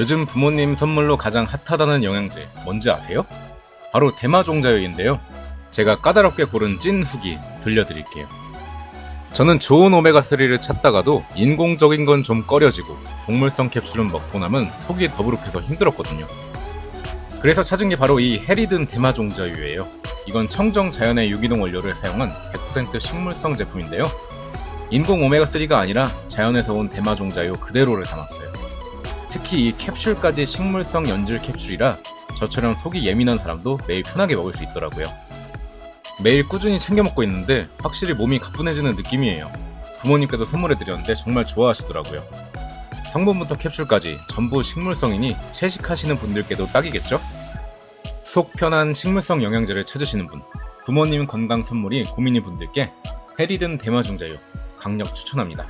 요즘 부모님 선물로 가장 핫하다는 영양제 뭔지 아세요? 바로 대마종자유인데요. 제가 까다롭게 고른 찐 후기 들려드릴게요. 저는 좋은 오메가3를 찾다가도 인공적인 건 좀 꺼려지고 동물성 캡슐은 먹고 나면 속이 더부룩해서 힘들었거든요. 그래서 찾은 게 바로 이 해리든 대마종자유예요. 이건 청정 자연의 유기농 원료를 사용한 100% 식물성 제품인데요. 인공 오메가3가 아니라 자연에서 온 대마종자유 그대로를 담았어요. 특히 이 캡슐까지 식물성 연질 캡슐이라 저처럼 속이 예민한 사람도 매일 편하게 먹을 수 있더라고요. 매일 꾸준히 챙겨 먹고 있는데 확실히 몸이 가뿐해지는 느낌이에요. 부모님께도 선물해드렸는데 정말 좋아하시더라고요. 성분부터 캡슐까지 전부 식물성이니 채식하시는 분들께도 딱이겠죠? 속 편한 식물성 영양제를 찾으시는 분, 부모님 건강 선물이 고민인 분들께 해리든 대마중자유 강력 추천합니다.